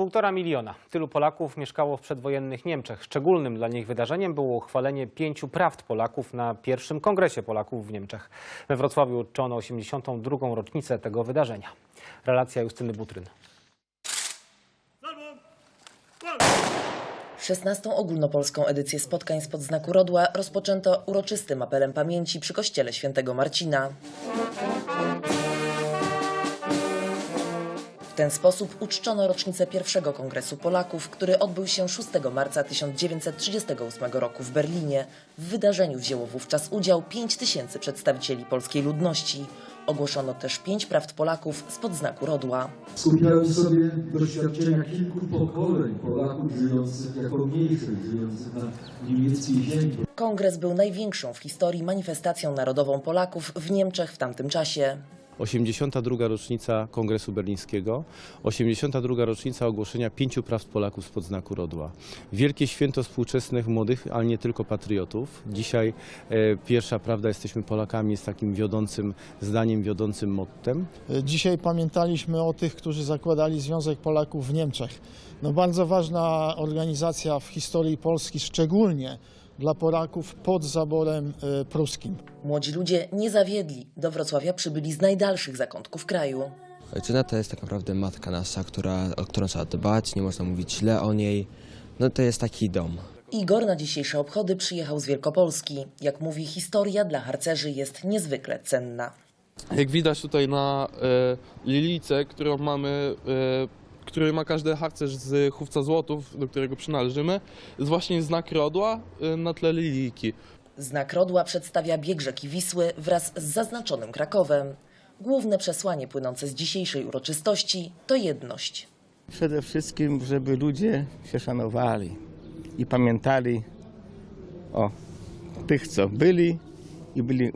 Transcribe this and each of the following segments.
Półtora miliona. Tylu Polaków mieszkało w przedwojennych Niemczech. Szczególnym dla nich wydarzeniem było uchwalenie pięciu prawd Polaków na pierwszym Kongresie Polaków w Niemczech. We Wrocławiu uczono 82. rocznicę tego wydarzenia. Relacja Justyny Butryn. 16. ogólnopolską edycję spotkań spod znaku Rodła rozpoczęto uroczystym apelem pamięci przy kościele świętego Marcina. W ten sposób uczczono rocznicę pierwszego Kongresu Polaków, który odbył się 6 marca 1938 roku w Berlinie. W wydarzeniu wzięło wówczas udział 5 tysięcy przedstawicieli polskiej ludności. Ogłoszono też pięć prawd Polaków spod znaku Rodła. skupiały w sobie doświadczenia kilku pokoleń Polaków żyjących jako mniejszych, żyjących na niemieckiej ziemi. Kongres był największą w historii manifestacją narodową Polaków w Niemczech w tamtym czasie. 82. rocznica Kongresu Berlińskiego, 82. rocznica ogłoszenia pięciu praw Polaków spod znaku Rodła. Wielkie święto współczesnych młodych, ale nie tylko patriotów. Dzisiaj e, pierwsza prawda, jesteśmy Polakami, jest takim wiodącym zdaniem, wiodącym mottem. Dzisiaj pamiętaliśmy o tych, którzy zakładali Związek Polaków w Niemczech. No bardzo ważna organizacja w historii Polski, szczególnie dla Polaków pod zaborem e, pruskim. Młodzi ludzie nie zawiedli. Do Wrocławia przybyli z najdalszych zakątków kraju. Ojczyzna to jest tak naprawdę matka nasza, która, o którą trzeba dbać, nie można mówić źle o niej. No to jest taki dom. Igor na dzisiejsze obchody przyjechał z Wielkopolski. Jak mówi, historia dla harcerzy jest niezwykle cenna. Jak widać tutaj na e, lilicę, którą mamy, e, który ma każdy harcerz z chówca złotów, do którego przynależymy, jest właśnie znak rodła e, na tle liliki. Znak Rodła przedstawia bieg rzeki Wisły wraz z zaznaczonym Krakowem. Główne przesłanie płynące z dzisiejszej uroczystości to jedność. Przede wszystkim, żeby ludzie się szanowali i pamiętali o tych, co byli i byli,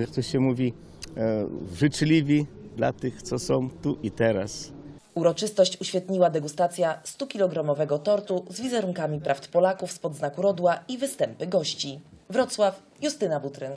jak to się mówi, e, życzliwi dla tych, co są tu i teraz. Uroczystość uświetniła degustacja 100-kilogramowego tortu z wizerunkami prawd Polaków spod znaku Rodła i występy gości. Wrocław, Justyna Butryn.